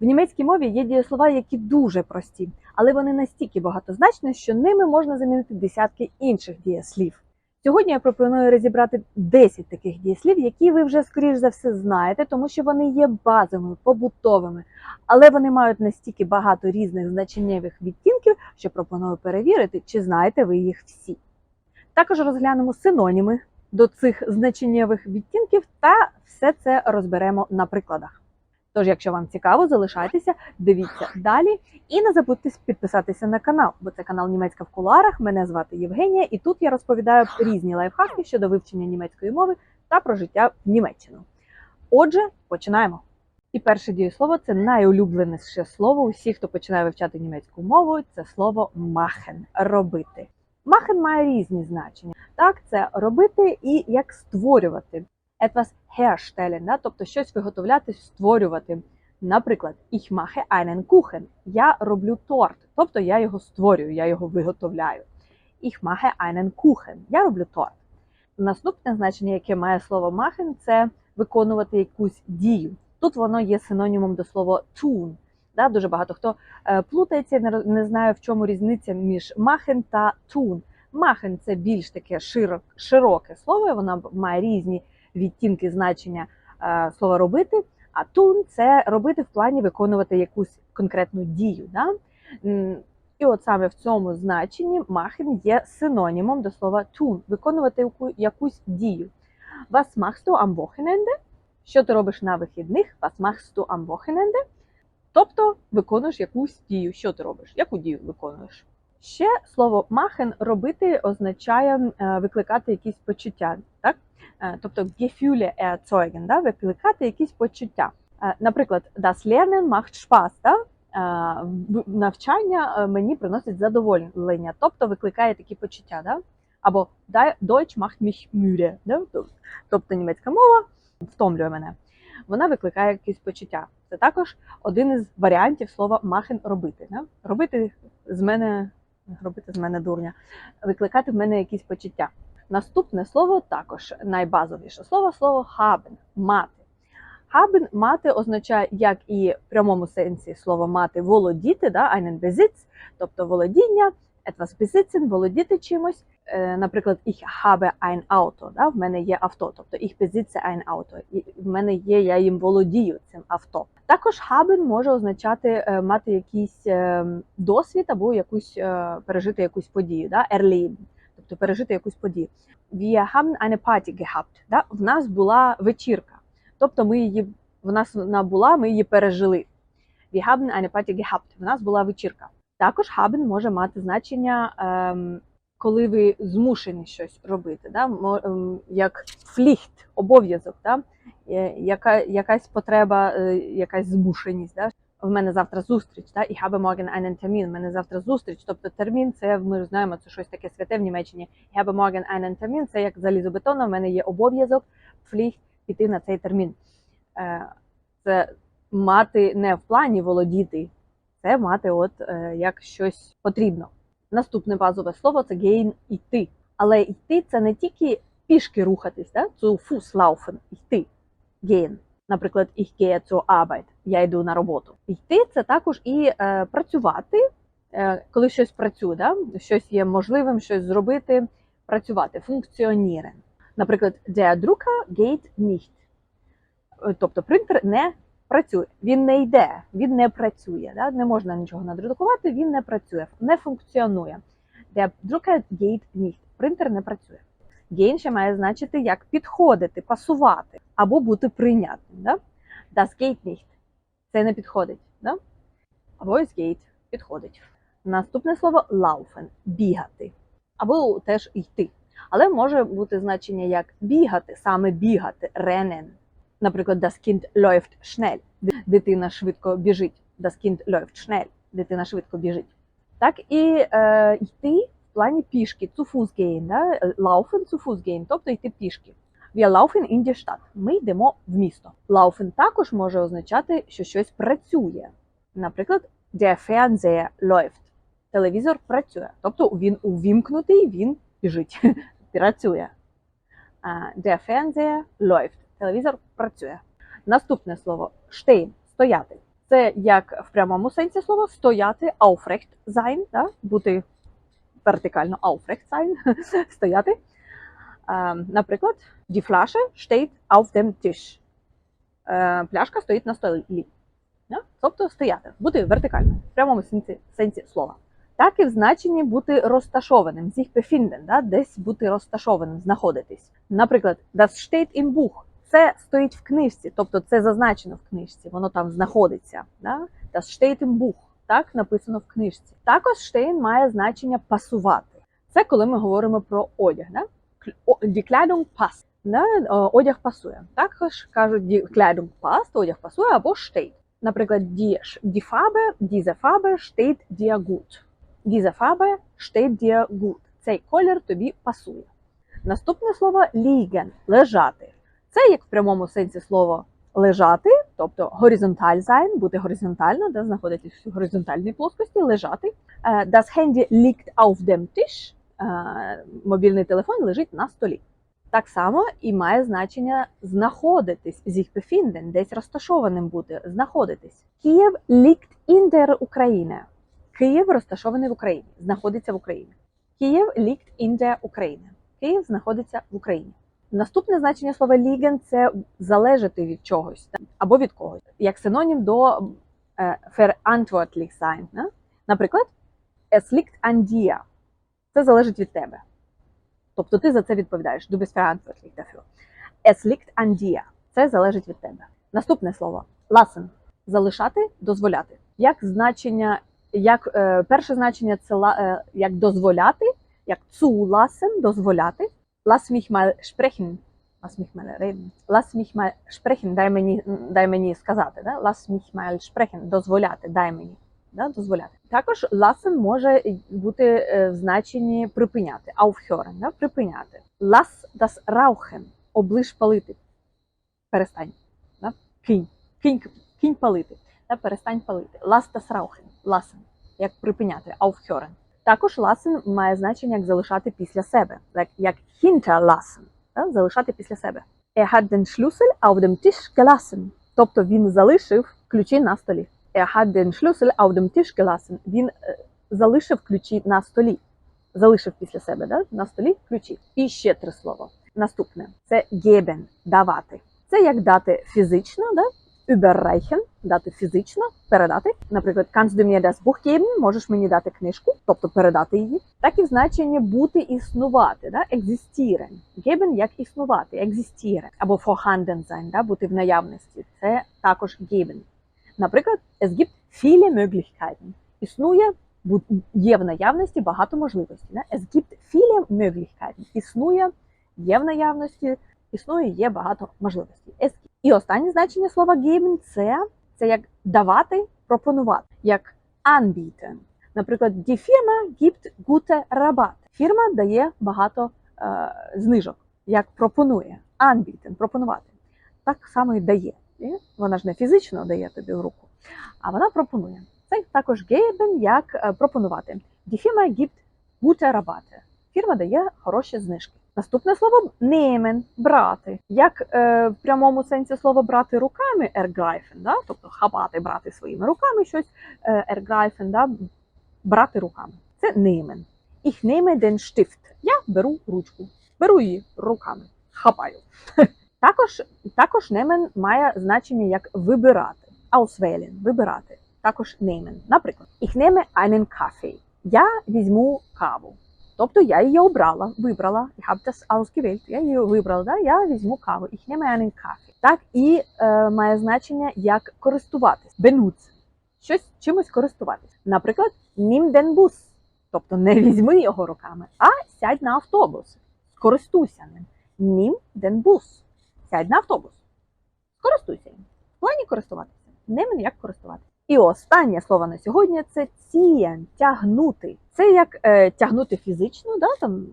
В німецькій мові є дієслова, які дуже прості, але вони настільки багатозначні, що ними можна замінити десятки інших дієслів. Сьогодні я пропоную розібрати 10 таких дієслів, які ви вже скоріш за все знаєте, тому що вони є базовими, побутовими, але вони мають настільки багато різних значеннєвих відтінків, що пропоную перевірити, чи знаєте ви їх всі. Також розглянемо синоніми до цих значеннєвих відтінків та все це розберемо на прикладах. Тож, якщо вам цікаво, залишайтеся, дивіться далі і не забудьте підписатися на канал, бо це канал Німецька в кулуарах. Мене звати Євгенія, і тут я розповідаю різні лайфхаки щодо вивчення німецької мови та про життя в Німеччину. Отже, починаємо. І перше дієслово це найулюбленіше слово усіх, хто починає вивчати німецьку мову. Це слово machen – робити. Machen має різні значення. Так, це робити і як створювати. Etwas herstellen, да? тобто щось виготовляти, створювати. Наприклад, ich mache einen Kuchen. Я роблю торт, тобто я його створюю, я його виготовляю. Ich mache einen Kuchen. Я роблю торт. Наступне значення, яке має слово machen, це виконувати якусь дію. Тут воно є синонімом до слова tun. Да? Дуже багато хто е, плутається, не, знає, в чому різниця між machen та tun. Machen – це більш таке широк, широке слово, воно має різні відтінки значення е, слова робити. А tun – це робити в плані виконувати якусь конкретну дію. Да? І от саме в цьому значенні machen є синонімом до слова tun – виконувати якусь дію. Was machst du am Wochenende? Що ти робиш на вихідних? Was machst du am Wochenende? Тобто виконуєш якусь дію. Що ти робиш? Яку дію виконуєш? Ще слово machen робити означає е, викликати якісь почуття, так? Е, Тобто Gefühle erzeugen, да? викликати якісь почуття. Е, Наприклад, das Lernen macht Spaß, да? Е, навчання е, мені приносить задоволення, тобто викликає такі почуття. Да? Або Deutsch macht mich müde, да? тобто німецька мова втомлює мене. Вона викликає якісь почуття. Це також один із варіантів слова machen робити. Да? Робити з мене робити з мене дурня, викликати в мене якісь почуття. Наступне слово також найбазовіше слово слово haben – мати. Haben – мати означає як і в прямому сенсі слова мати володіти, да, einen Besitz, тобто володіння, etwas besitzen, володіти чимось. Е, Наприклад, ich habe ein Auto, да, в мене є авто, тобто ich besitze ein Auto, і в мене є, я їм володію цим авто. Також haben може означати е, мати якийсь е, досвід або якусь е, пережити якусь подію, да, erleben, тобто пережити якусь подію. Wir haben eine Party gehabt. Да? В нас була вечірка. Тобто ми її, в нас вона була, ми її пережили. Wir haben eine Party gehabt. В нас була вечірка. Також haben може мати значення, ем, коли ви змушені щось робити, да? Ем, як фліхт, обов'язок, да? Е, яка, якась потреба, е, якась змушеність. Да? В мене завтра зустріч, да? ich habe morgen einen Termin, в мене завтра зустріч. Тобто термін це ми знаємо, це щось таке святе в Німеччині. Ich habe morgen einen Termin, це як залізобетонно, в мене є обов'язок, фліхт піти на цей термін. Е, Це мати не в плані володіти, це мати от е, як щось потрібно. Наступне базове слово це gehen – йти. Але йти це не тільки пішки рухатись, да? zu Fuß laufen, йти, gehen. Наприклад, ich gehe zur Arbeit, я йду на роботу. Йти це також і е, працювати, е, коли щось працює, да? щось є можливим, щось зробити, працювати, функціоніре. Наприклад, der Drucker geht nicht. Тобто принтер не працює, він не йде, він не працює. Да? Не можна нічого надрукувати, він не працює, не функціонує. Der Drucker geht nicht. Принтер не працює. Ще має значити як підходити, пасувати або бути прийнятним. Да? Das geht nicht. Це не підходить. Да? Або es geht підходить. Наступне слово laufen бігати. Або теж йти. Але може бути значення як бігати, саме бігати, rennen. Наприклад, das Kind läuft schnell. Дитина швидко біжить. Das Kind läuft schnell. Дитина швидко біжить. Так і е, йти в плані пішки, zu Fuß gehen, да? laufen zu Fuß gehen, тобто йти пішки. Wir laufen in die Stadt. Ми йдемо в місто. Laufen також може означати, що щось працює. Наприклад, der Fernseher läuft. Телевізор працює. Тобто він увімкнутий, він біжить, працює. Der Fernseher läuft. Телевізор працює. Наступне слово stehen – стояти. Це як в прямому сенсі слова стояти, aufrecht sein, да? бути вертикально aufrecht sein, стояти. Е, наприклад, die Flasche steht auf dem Tisch. Е, пляшка стоїть на столі. Тобто стояти, бути вертикально, в прямому сенсі, сенсі слова. Так і в значенні бути розташованим, sich befinden, да? десь бути розташованим, знаходитись. Наприклад, das steht im Buch. Це стоїть в книжці, тобто це зазначено в книжці, воно там знаходиться. Да? Das steht im Buch. Так написано в книжці. Також stehen має значення пасувати. Це коли ми говоримо про одяг. Да? Кл- о- Die Да? Одяг пасує. Також кажуть Kleidung passt, одяг пасує або steht. Наприклад, steht dir gut. Diese Farbe steht dir gut. Цей колір тобі пасує. Наступне слово liegen – лежати. Це як в прямому сенсі слово лежати, тобто sein, бути горизонтально, де знаходитись в горизонтальній плоскості, лежати. Е, Das Handy liegt auf dem Tisch. Е, Мобільний телефон лежить на столі. Так само і має значення знаходитись, sich befinden, десь розташованим бути, знаходитись. Київ liegt in der Ukraine. Київ розташований в Україні, знаходиться в Україні. Київ liegt in der Ukraine. Київ знаходиться в Україні. Наступне значення слова liegen – це залежати від чогось або від когось, як синонім до е, verantwortlich sein. да? Наприклад, es liegt an dir. Це залежить від тебе. Тобто ти за це відповідаєш. Du bist verantwortlich dafür. Es liegt an dir. Це залежить від тебе. Наступне слово lassen. Залишати, дозволяти. Як значення, як е, перше значення це е, як дозволяти, як zulassen, дозволяти. Lass mich mal sprechen. Lass mich mal reden. Lass mich mal sprechen. Дай мені, дай мені сказати. Да? Lass mich mal sprechen. Дозволяти, дай мені. Да? Дозволяти. Також lassen може бути е, в значенні припиняти. Aufhören, да? припиняти. Lass das rauchen. Оближ палити. Перестань. Да? Кинь. Кинь, кинь палити. Да? Перестань палити. Lass das rauchen. Lassen. Як припиняти. Aufhören. Також lassen має значення як залишати після себе, як, hinterlassen, да? залишати після себе. Er hat den Schlüssel auf dem Tisch gelassen. Тобто він залишив ключі на столі. Er hat den Schlüssel auf dem Tisch gelassen. Він е, залишив ключі на столі. Залишив після себе да? на столі ключі. І ще три слова. Наступне це geben, давати. Це як дати фізично, да? Überreichen, дати фізично, передати. Наприклад, kannst du mir das Buch geben? Можеш мені дати книжку, тобто передати її. Так і в значенні бути існувати, да? existieren. Geben як існувати, existieren. Або vorhanden sein, да? бути в наявності. Це також geben. Наприклад, es gibt viele Möglichkeiten. Існує, є в наявності багато можливостей. Да? Es gibt viele Möglichkeiten. Існує, є в наявності, існує, є багато можливостей. І останнє значення слова geben – це, це як давати, пропонувати, як anbieten. Наприклад, die Firma gibt gute Rabatt. Фірма дає багато е, знижок, як пропонує. Anbieten – пропонувати. Так само і дає. І Вона ж не фізично дає тобі в руку, а вона пропонує. Це також geben, як е, пропонувати. Die Firma gibt gute Rabatte. Фірма дає хороші знижки. Наступне слово nehmen – брати. Як е, в прямому сенсі слова брати руками ergreifen, да? тобто хапати, брати своїми руками щось е, ergreifen, да? брати руками. Це nehmen. Ich nehme den Stift. Я беру ручку. Беру її руками. Хапаю. Також, також nehmen має значення як вибирати. Auswählen – вибирати. Також nehmen. Наприклад, ich nehme einen Kaffee. Я візьму каву. Тобто я її обрала, вибрала, ich habe das ausgewählt, я її вибрала, да? я візьму каву, ich nehme einen Kaffee. Так і е, має значення як користуватись, benutzen, щось чимось користуватись. Наприклад, nimm den Bus, тобто не візьми його руками, а сядь на автобус, скористуйся ним. Nimm den Bus, сядь на автобус, скористуйся їм. В плані користуватися. Nehmen як користуватися. І останнє слово на сьогодні це цієн, тягнути. Це як е, тягнути фізично, да, там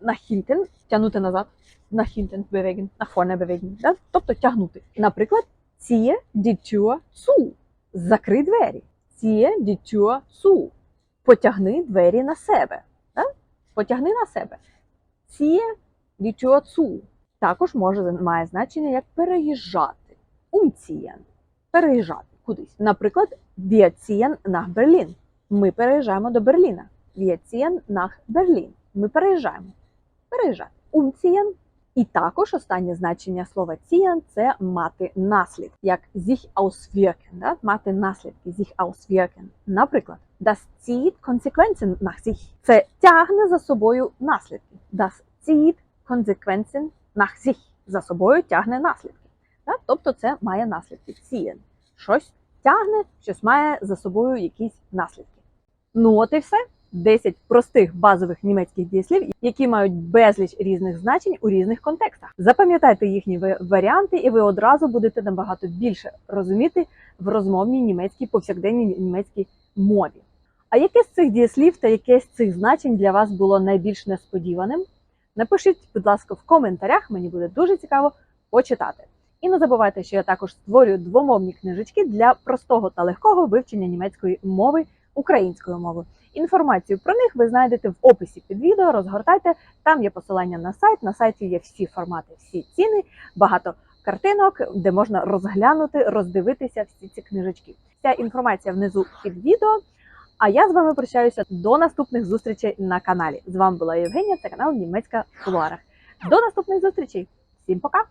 на хінтен, тягнути назад, на хінтен bewegen, на vorne bewegen, да? тобто тягнути. Наприклад, ціє Tür zu, закрий двері. Ціє Tür zu, потягни двері на себе. Да? Потягни на себе. Ціє Tür zu. Також може має значення як переїжджати. Умцієн, переїжджати. Кудись. Наприклад, wir ziehen Berlin. Ми переїжджаємо до Берліна. Wir ziehen Berlin. Ми переїжджаємо. Переїжджати. Umziehen. І також останнє значення слова ziehen – це мати наслід, як sich auswirken, да? мати наслідки, sich auswirken. Наприклад, das zieht Konsequenzen nach sich. Це тягне за собою наслідки. Das zieht Konsequenzen nach sich. За собою тягне наслідки. Да? Тобто це має наслідки. Ziehen. Щось тягне, щось має за собою якісь наслідки. Ну от і все. 10 простих базових німецьких дієслів, які мають безліч різних значень у різних контекстах. Запам'ятайте їхні варіанти, і ви одразу будете набагато більше розуміти в розмовній німецькій повсякденній німецькій мові. А яке з цих дієслів та яке з цих значень для вас було найбільш несподіваним? Напишіть, будь ласка, в коментарях, мені буде дуже цікаво почитати. І не забувайте, що я також створюю двомовні книжечки для простого та легкого вивчення німецької мови українською мовою. Інформацію про них ви знайдете в описі під відео. Розгортайте. Там є посилання на сайт. На сайті є всі формати, всі ціни, багато картинок, де можна розглянути, роздивитися всі ці книжечки. Вся інформація внизу під відео. А я з вами прощаюся до наступних зустрічей на каналі. З вами була Євгенія, це канал Німецька в кулуарах. До наступних зустрічей. Всім пока!